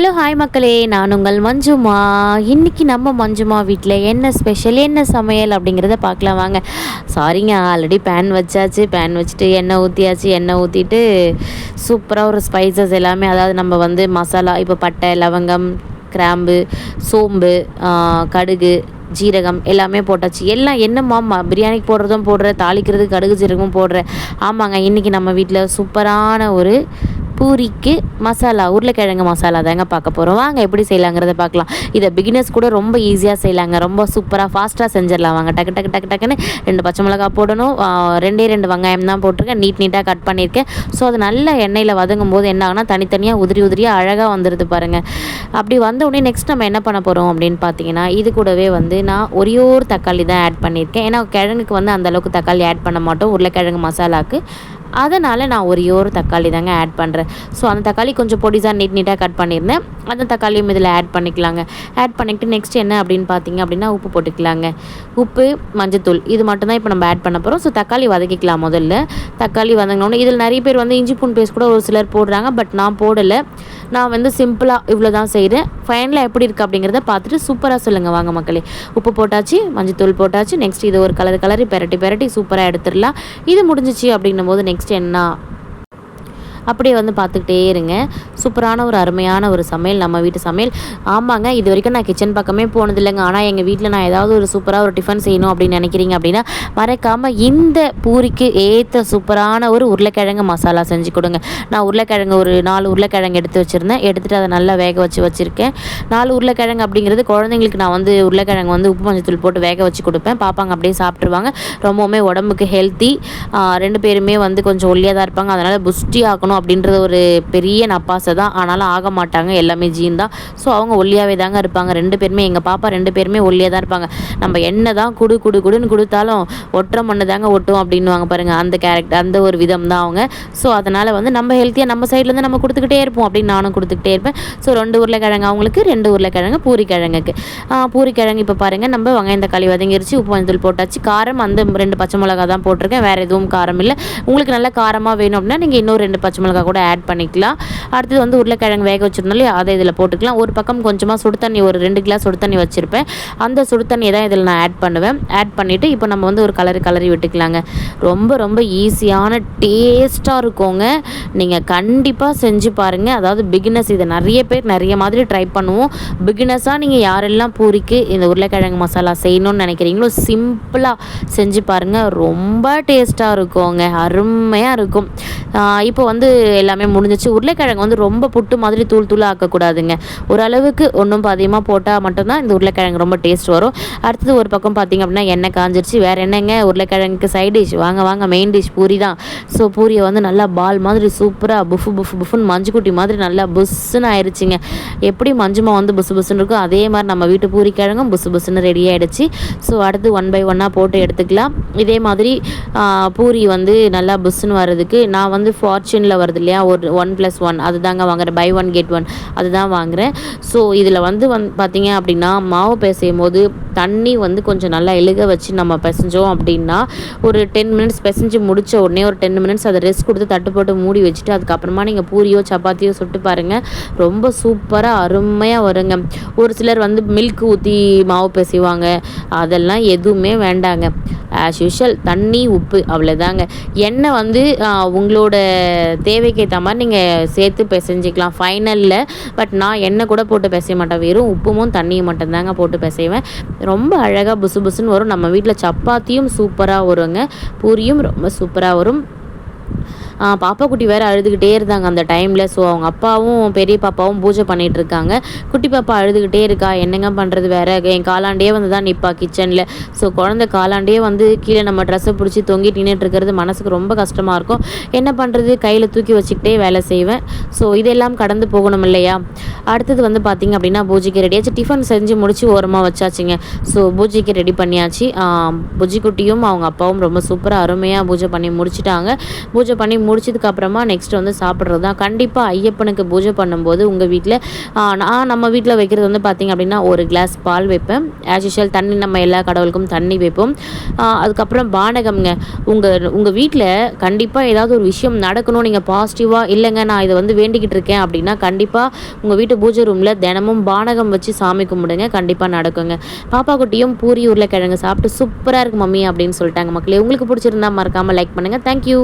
Hello hi மக்களே. நான் உங்கள் மஞ்சுமா. இன்றைக்கி நம்ம மஞ்சுமா வீட்டில் என்ன ஸ்பெஷல் என்ன சமையல் அப்படிங்கிறத பார்க்கலாம் வாங்க. சாரிங்க ஆல்ரெடி பேன் வச்சாச்சு. பேன் வச்சுட்டு எண்ணெய் ஊற்றியாச்சு எண்ணெய் ஊற்றிட்டு சூப்பராக ஒரு ஸ்பைசஸ் எல்லாமே அதாவது நம்ம வந்து மசாலா இப்போ பட்டை லவங்கம் கிராம்பு சோம்பு கடுகு ஜீரகம் எல்லாமே போட்டாச்சு. எல்லாம் என்னம்மா பிரியாணிக்கு போடுறதும் போடுற தாளிக்கிறது கடுகு ஜீரகமும் போடுற. ஆமாங்க இன்றைக்கி நம்ம வீட்டில் சூப்பரான ஒரு பூரிக்கு மசாலா உருளைக்கிழங்கு மசாலா தாங்க பார்க்க போகிறோம் வாங்க எப்படி செய்யலாங்கிறத பார்க்கலாம். இதை பிகினர்ஸ் கூட ரொம்ப ஈஸியாக செய்யலாங்க. ரொம்ப சூப்பராக ஃபாஸ்ட்டாக செஞ்சிடலாம். வாங்க டக்கு டக்கு டக்கு டக்குன்னு ரெண்டு பச்சை மிளகா போடணும். ரெண்டே ரெண்டு வெங்காயம் தான் போட்டிருக்கேன். நீட் நீட்டாக கட் பண்ணியிருக்கேன். ஸோ அது நல்ல எண்ணெயில் வதங்கும் போது என்ன ஆகுனா தனித்தனியாக உதிரி உதிரியாக அழகாக வந்துடுது பாருங்கள் அப்படி வந்த உடனே நெக்ஸ்ட் நம்ம என்ன பண்ண போகிறோம் அப்படின்னு பார்த்தீங்கன்னா இது கூடவே வந்து நான் ஒரே ஒரு தக்காளி தான் ஆட் பண்ணியிருக்கேன். ஏன்னா கிழங்குக்கு வந்து அந்த அளவுக்கு தக்காளி ஆட் பண்ண மாட்டோம். உருளைக்கிழங்கு மசாலாவுக்கு அதனால் நான் ஒரே ஒரு தக்காளி தாங்க ஆட் பண்ணுறேன் ஸோ அந்த தக்காளி கொஞ்சம் பொடிசாக நீட் நீட்டாக கட் பண்ணியிருந்தேன். அந்த தக்காளியும் இதில் ஆட் பண்ணிக்கலாங்க. ஆட் பண்ணிக்கிட்டு நெக்ஸ்ட் என்ன அப்படின்னு பார்த்தீங்க அப்படின்னா உப்பு போட்டுக்கலாங்க. உப்பு மஞ்சத்தூள் இது மட்டும்தான் இப்போ நம்ம ஆட் பண்ண போகிறோம் ஸோ தக்காளி வதக்கிக்கலாம் முதல்ல. தக்காளி வதங்கினோடனே இதில் நிறைய பேர் வந்து இஞ்சி பூன் பேஸ்ட் கூட ஒரு சிலர் போடுறாங்க பட் நான் போடலை. நான் வந்து சிம்பிளாக இவ்வளோ தான் செய்கிறேன் ஃபைனலாக எப்படி இருக்குது அப்படிங்கிறத பார்த்துட்டு சூப்பராக சொல்லுங்கள் வாங்க மக்களே. உப்பு போட்டாச்சு மஞ்சத்தூள் போட்டாச்சு. நெக்ஸ்ட் இது ஒரு கலர் கலரி பெரட்டி பெரட்டி சூப்பராக எடுத்துடலாம். இது முடிஞ்சிச்சு அப்படின்னும் போது நெக்ஸ்ட் என்ன? அப்படியே வந்து பார்த்துக்கிட்டே இருங்க. சூப்பரான ஒரு அருமையான ஒரு சமையல் நம்ம வீட்டு சமையல். ஆமாங்க இது வரைக்கும் நான் கிச்சன் பக்கமே போனதில்லைங்க. ஆனால் எங்கள் வீட்டில் நான் ஏதாவது ஒரு சூப்பராக ஒரு டிஃபன் செய்யணும் அப்படின்னு நினைக்கிறீங்க அப்படின்னா மறக்காமல் இந்த பூரிக்கு ஏற்ற சூப்பரான ஒரு உருளைக்கிழங்கு மசாலா செஞ்சு கொடுங்க. நான் உருளைக்கிழங்கு ஒரு நாலு உருளைக்கிழங்கு எடுத்து வச்சுருந்தேன். எடுத்துகிட்டு அதை நல்லா வேக வச்சு வச்சுருக்கேன். நாலு உருளைக்கிழங்கு அப்படிங்கிறது குழந்தைங்களுக்கு நான் வந்து உருளைக்கிழங்கு வந்து உப்பு மஞ்சத்தூள் போட்டு வேக வச்சு கொடுப்பேன். பாப்பாங்க அப்படியே சாப்பிட்ருவாங்க ரொம்பவுமே உடம்புக்கு ஹெல்த்தி ரெண்டு பேருமே வந்து கொஞ்சம் ஒல்லியாக தான் இருப்பாங்க. அதனால் புஷ்டி ஆக்கணும். அப்படின்றது ஒரு பெரிய நப்பாசை தான். ஆனாலும் ஆக மாட்டாங்க. எல்லாமே ஜீன் தான். ஸோ அவங்க ஒல்லியாகவே தாங்க இருப்பாங்க. ரெண்டு பேருமே எங்கள் பாப்பா ரெண்டு பேருமே ஒல்லியாக தான் இருப்பாங்க. நம்ம என்ன தான் குடு குடு குடுன்னு கொடுத்தாலும் ஒட்டுற மண்ணு தாங்க ஒட்டும் அப்படின்னுவாங்க பாருங்கள் அந்த கேரக்டர் அந்த ஒரு விதம் தான் அவங்க. ஸோ அதனால் வந்து நம்ம ஹெல்த்தியாக நம்ம சைட்லேருந்து நம்ம கொடுத்துக்கிட்டே இருப்போம் அப்படின்னு நானும் கொடுத்துக்கிட்டே இருப்பேன். ஸோ ரெண்டு உருளைக்கிழங்கு அவங்களுக்கு ரெண்டு உருளைக்கிழங்கு பூரி கிழங்குக்கு பூரி கிழங்கு இப்போ பாருங்கள் நம்ம வெங்காயம் தக்காளி வதங்கிருச்சு. உப்பு மஞ்சள் போட்டாச்சு. காரம் அந்த ரெண்டு பச்சை மிளகா தான் போட்டிருக்கேன். வேறு எதுவும் காரம் இல்லை. உங்களுக்கு நல்லா காரமாக வேணும் அப்படின்னா நீங்கள் இன்னும் ரெண்டு பச்சை மிளகா கூட ஆட் பண்ணிக்கலாம். அடுத்தது வந்து உருளைக்கிழங்கு வேக வச்சுருந்தாலும் அதை இதில் போட்டுக்கலாம். ஒரு பக்கம் கொஞ்சமாக சுடு தண்ணி ஒரு ரெண்டு கிளாஸ் சுடு தண்ணி வச்சுருப்பேன். அந்த சுடு தண்ணியை தான் இதில் நான் ஆட் பண்ணுவேன். ஆட் பண்ணிவிட்டு இப்போ நம்ம வந்து ஒரு கலரி கலரி விட்டுக்கலாங்க. ரொம்ப ரொம்ப ஈஸியான டேஸ்ட்டாக இருக்குங்க. நீங்கள் கண்டிப்பாக செஞ்சு பாருங்கள் அதாவது பிகினஸ் இதை நிறைய பேர் நிறைய மாதிரி ட்ரை பண்ணுவோம். பிகினஸாக நீங்கள் யாரெல்லாம் பூரிக்கு இந்த உருளைக்கிழங்கு மசாலா செய்யணும்னு நினைக்கிறீங்களோ சிம்பிளாக செஞ்சு பாருங்கள் ரொம்ப டேஸ்ட்டாக இருக்குங்க. அருமையாக இருக்கும். இப்போ வந்து எல்லாமே முடிஞ்சிச்சு. உருளைக்கிழங்கு வந்து ரொம்ப புட்டு மாதிரி தூள் தூளாக ஆக்கக்கூடாதுங்க. ஓரளவுக்கு ஒன்றும் அதிகமாக போட்டால் மட்டும்தான் இந்த உருளைக்கிழங்கு ரொம்ப டேஸ்ட் வரும். அடுத்தது ஒரு பக்கம் பார்த்தீங்க அப்படின்னா எண்ணெய் காஞ்சிருச்சு. வேறு என்னங்க? உருளைக்கிழங்குக்கு சைட் டிஷ் வாங்க வாங்க மெயின் டிஷ் பூரி தான். ஸோ பூரியை வந்து நல்லா பால் மாதிரி சூப்பராக புஃபு புஃபு புஃபுன்னு மஞ்சு குட்டி மாதிரி நல்லா புஸ்ஸுன்னு ஆயிடுச்சுங்க எப்படி மஞ்சுமா வந்து புசு புசுன்னு இருக்கும் அதே மாதிரி நம்ம வீட்டு பூரி கிழங்கும் புசு புசுன்னு ரெடி ஆகிடுச்சு ஸோ அடுத்து ஒன் பை ஒன்னாக போட்டு எடுத்துக்கலாம். இதே மாதிரி பூரி வந்து நல்லா புஸ்ஸுன்னு வர்றதுக்கு நான் வந்து ஃபார்ச்சூனில் வருது இல்லையா ஒரு ஒன் ப்ளஸ் ஒன் அதுதாங்க வாங்குகிறேன் பை ஒன் கெட் ஒன் அதுதான் வாங்குகிறேன் ஸோ இதில் வந்து வந் பார்த்தீங்க அப்படின்னா மாவு பிசையும் போது தண்ணி வந்து கொஞ்சம் நல்லா இழுக வச்சு நம்ம பிசைஞ்சோம் அப்படின்னா ஒரு டென் மினிட்ஸ் பிசைஞ்சு முடிச்ச உடனே ஒரு டென் மினிட்ஸ் அதை ரெஸ்ட் கொடுத்து தட்டு போட்டு மூடி வச்சுட்டு அதுக்கப்புறமா நீங்கள் பூரியோ சப்பாத்தியோ சுட்டு பாருங்கள் ரொம்ப சூப்பராக அருமையாக வருங்க. ஒரு சிலர் வந்து மில்க் ஊற்றி மாவு பிசைவாங்க. அதெல்லாம் எதுவுமே வேண்டாங்க. ஆஸ் யூஷுவல் தண்ணி உப்பு அவ்வளோதாங்க எண்ணெய் வந்து உங்களோட தேவைக்கு ஏற்ற மாதிரி நீங்கள் சேர்த்து பிசைஞ்சிக்கலாம். ஃபைனலில் பட் நான் எண்ணெய் கூட போட்டு பிசைய மாட்டேன். வெறும் உப்புமும் தண்ணியும் மட்டும்தாங்க போட்டு பிசைவேன். ரொம்ப அழகாக புசு புசுன்னு வரும். நம்ம வீட்டில் சப்பாத்தியும் சூப்பராக வருங்க. பூரியும் ரொம்ப சூப்பராக வரும். பாப்பா குட்டி வேறு அழுதுகிட்டே இருந்தாங்க அந்த டைமில் ஸோ அவங்க அப்பாவும் பெரிய பாப்பாவும் பூஜை பண்ணிட்டு இருக்காங்க குட்டி பாப்பா அழுதுகிட்டே இருக்கா? என்னங்க பண்ணுறது வேற? என் காலாண்டே வந்து தான் நிற்பா கிச்சனில் ஸோ குழந்தை காலாண்டே வந்து கீழே நம்ம ட்ரெஸ்ஸை பிடிச்சி தொங்கிட்டு நின்றுட்டு இருக்கிறது மனசுக்கு ரொம்ப கஷ்டமாக இருக்கும். என்ன பண்ணுறது கையில் தூக்கி வச்சுக்கிட்டே வேலை செய்வேன். ஸோ இதெல்லாம் கடந்து போகணும் இல்லையா? அடுத்தது வந்து பார்த்திங்க அப்படின்னா பூஜைக்கு ரெடியாச்சு டிஃபன் செஞ்சு முடிச்சு ஓரமாக வச்சாச்சுங்க. ஸோ பூஜைக்கு ரெடி பண்ணியாச்சு. பூஜைக்குட்டியும் குட்டியும் அவங்க அப்பாவும் ரொம்ப சூப்பராக அருமையாக பூஜை பண்ணி முடிச்சிட்டாங்க. பூஜை பண்ணி முடிச்சதுக்கப்புறமா நெக்ஸ்ட் வந்து சாப்பிட்றது தான். கண்டிப்பாக ஐயப்பனுக்கு பூஜை பண்ணும்போது உங்கள் வீட்டில் நான் நம்ம வீட்டில் வைக்கிறது வந்து பார்த்திங்க அப்படின்னா ஒரு கிளாஸ் பால் வைப்பேன். ஆஸ் யூஷுவல் தண்ணி நம்ம எல்லா கடவுளுக்கும் தண்ணி வைப்போம். அதுக்கப்புறம் பானகம்ங்க. உங்கள் உங்கள் வீட்டில் கண்டிப்பாக ஏதாவது ஒரு விஷயம் நடக்கணும் நீங்கள் பாசிட்டிவாக இல்லைங்க நான் இதை வந்து வேண்டிக்கிட்டு இருக்கேன் அப்படின்னா கண்டிப்பாக உங்கள் வீட்டு பூஜை ரூமில் தினமும் பானகம் வச்சு சாமி கும்பிடுங்க கண்டிப்பாக நடக்குங்க. பாப்பா குட்டியும் பூரி உருளைக்கிழங்கு சாப்பிட்டு சூப்பராக இருக்கு மம்மி அப்படின்னு சொல்லிட்டாங்க மக்களே. உங்களுக்கு பிடிச்சிருந்தா மறக்காமல் லைக் பண்ணுங்கள் தேங்க்யூ